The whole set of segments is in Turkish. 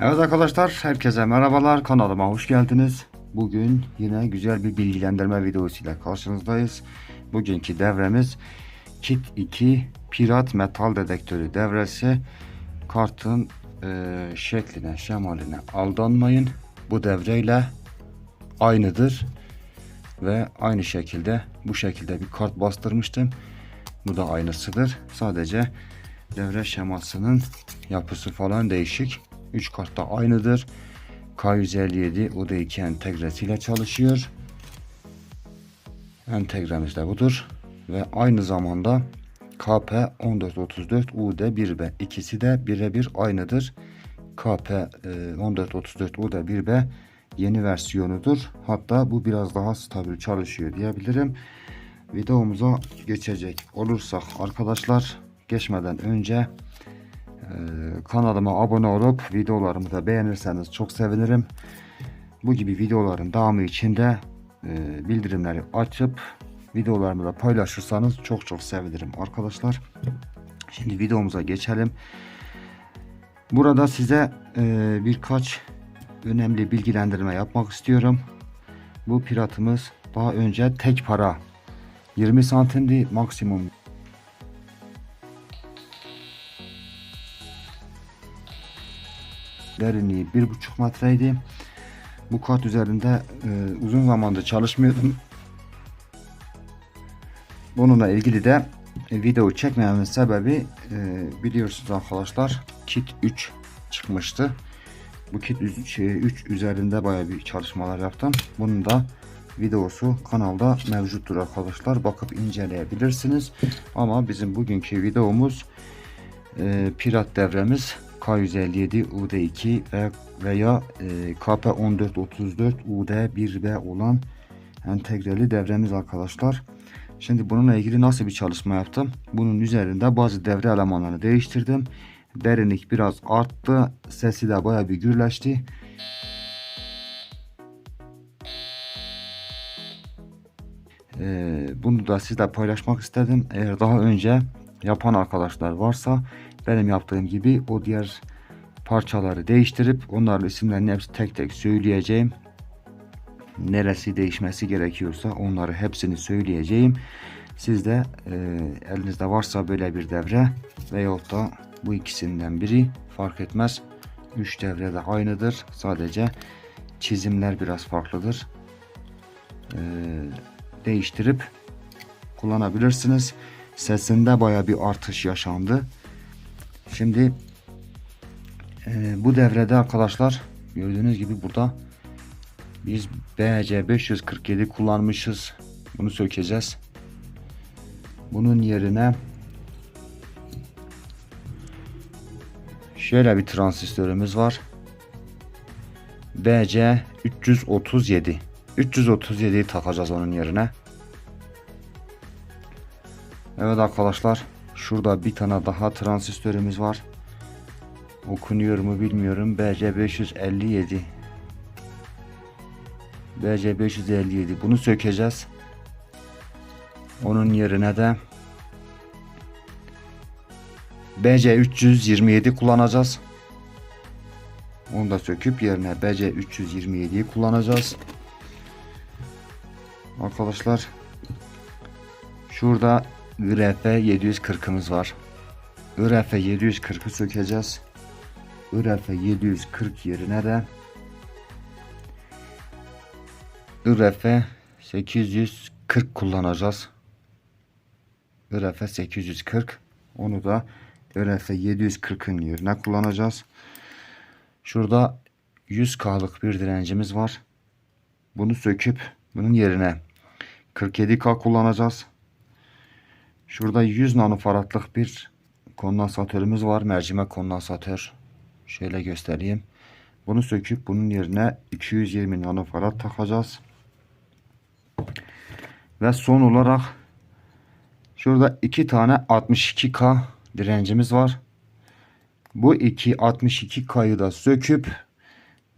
Evet arkadaşlar herkese merhabalar kanalıma hoş geldiniz. Bugün yine güzel bir bilgilendirme videosuyla karşınızdayız. Bugünkü devremiz Kit 2 Pirat Metal Dedektörü devresi. Kartın e, şekline şemaline aldanmayın. Bu devreyle aynıdır. Ve aynı şekilde bu şekilde bir kart bastırmıştım. Bu da aynısıdır. Sadece devre şemasının yapısı falan değişik. 3 kart da aynıdır. K157 UD2 entegresiyle çalışıyor. Entegremiz de budur. Ve aynı zamanda KP 1434 UD1B ikisi de birebir aynıdır. KP e, 1434 UD1B yeni versiyonudur. Hatta bu biraz daha stabil çalışıyor diyebilirim. Videomuza geçecek olursak arkadaşlar geçmeden önce e, kanalıma abone olup videolarımı da beğenirseniz çok sevinirim. Bu gibi videoların devamı için de e, bildirimleri açıp videolarımı da paylaşırsanız çok çok sevinirim arkadaşlar. Şimdi videomuza geçelim. Burada size e, birkaç önemli bilgilendirme yapmak istiyorum. Bu piratımız daha önce tek para 20 santimdi maksimum derinliği 1,5 metreydi. Bu kart üzerinde e, uzun zamandır çalışmıyordum. Bununla ilgili de e, video çekmememin sebebi e, biliyorsunuz arkadaşlar kit 3 çıkmıştı. Bu kit 3, 3 üzerinde baya bir çalışmalar yaptım. Bunun da videosu kanalda mevcuttur arkadaşlar. Bakıp inceleyebilirsiniz. Ama bizim bugünkü videomuz e, pirat devremiz K157 UD2 ve veya e, KP1434 UD1B olan entegreli devremiz arkadaşlar. Şimdi bununla ilgili nasıl bir çalışma yaptım? Bunun üzerinde bazı devre elemanlarını değiştirdim. Derinlik biraz arttı. Sesi de baya bir gürleşti. Ee, bunu da sizle paylaşmak istedim. Eğer daha önce yapan arkadaşlar varsa benim yaptığım gibi o diğer parçaları değiştirip onların isimlerini hepsi tek tek söyleyeceğim. Neresi değişmesi gerekiyorsa onları hepsini söyleyeceğim. Siz de e, elinizde varsa böyle bir devre veyahut da bu ikisinden biri fark etmez. 3 devre de aynıdır. Sadece çizimler biraz farklıdır. E, değiştirip kullanabilirsiniz. Sesinde baya bir artış yaşandı. Şimdi e, bu devrede arkadaşlar gördüğünüz gibi burada biz BC 547 kullanmışız. Bunu sökeceğiz. Bunun yerine şöyle bir transistörümüz var. BC 337. 337'yi takacağız onun yerine. Evet arkadaşlar şurada bir tane daha transistörümüz var. Okunuyor mu bilmiyorum. BC 557. BC 557 bunu sökeceğiz. Onun yerine de BC 327 kullanacağız. Onu da söküp yerine BC 327'yi kullanacağız. Arkadaşlar şurada IRF 740'ımız var. IRF 740'ı sökeceğiz. IRF 740 yerine de IRF 840 kullanacağız. IRF 840 onu da IRF 740'ın yerine kullanacağız. Şurada 100K'lık bir direncimiz var. Bunu söküp bunun yerine 47K kullanacağız. Şurada 100 nanofaradlık bir kondansatörümüz var. Mercimek kondansatör. Şöyle göstereyim. Bunu söküp bunun yerine 220 nanofarad takacağız. Ve son olarak şurada iki tane 62K direncimiz var. Bu iki 62K'yı da söküp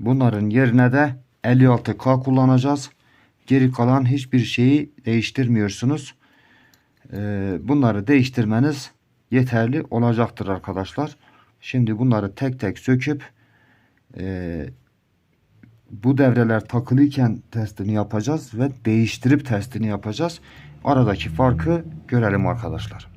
bunların yerine de 56K kullanacağız. Geri kalan hiçbir şeyi değiştirmiyorsunuz. Ee, bunları değiştirmeniz yeterli olacaktır arkadaşlar. Şimdi bunları tek tek söküp e, bu devreler takılıyken testini yapacağız ve değiştirip testini yapacağız. Aradaki farkı görelim arkadaşlar.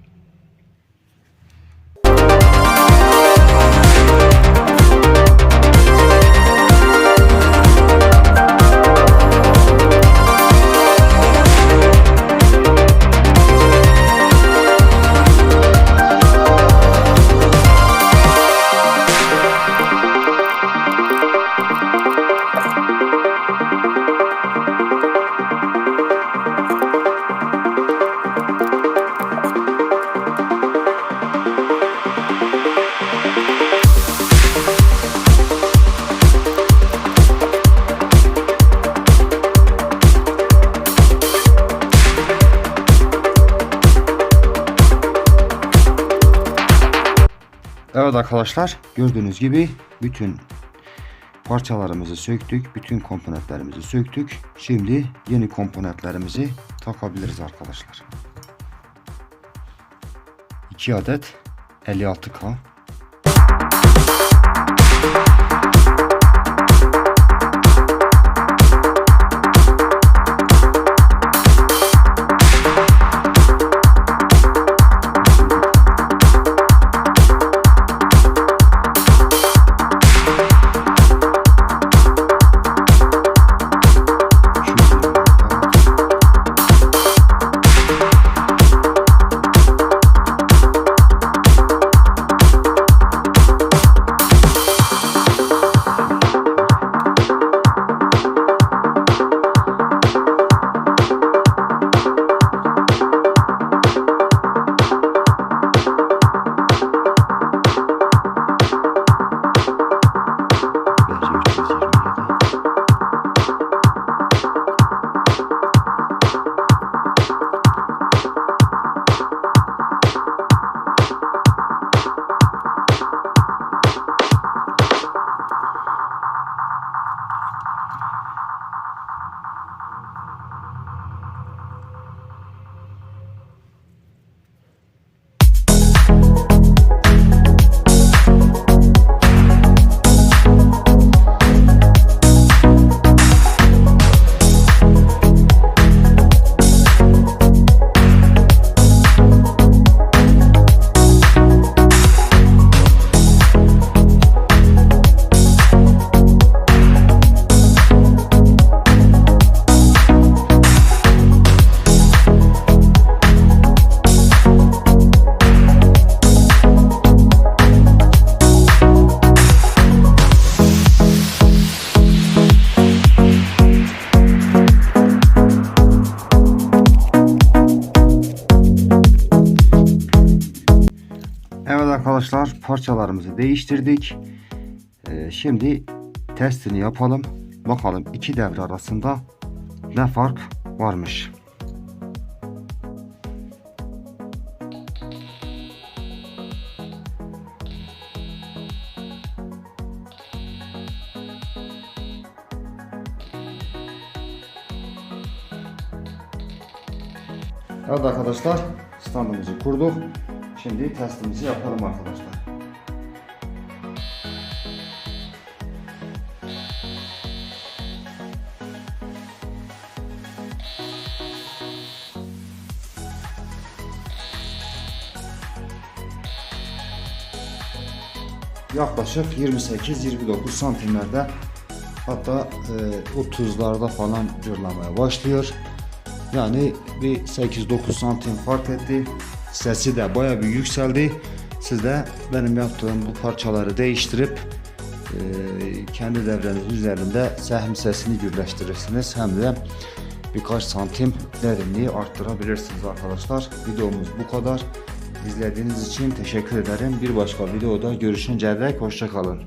Evet arkadaşlar gördüğünüz gibi bütün parçalarımızı söktük. Bütün komponentlerimizi söktük. Şimdi yeni komponentlerimizi takabiliriz arkadaşlar. 2 adet 56K parçalarımızı değiştirdik. Ee, şimdi testini yapalım. Bakalım iki devre arasında ne fark varmış. Evet arkadaşlar standımızı kurduk. Şimdi testimizi yapalım arkadaşlar. Yaklaşık 28-29 santimlerde hatta e, 30'larda falan cırlamaya başlıyor. Yani bir 8-9 santim fark etti. Sesi de baya bir yükseldi. Siz de benim yaptığım bu parçaları değiştirip e, kendi devreniz üzerinde sehm sesini birleştirirsiniz. Hem de birkaç santim derinliği arttırabilirsiniz arkadaşlar. Videomuz bu kadar. İzlediğiniz için teşekkür ederim. Bir başka videoda görüşünceye dek hoşçakalın.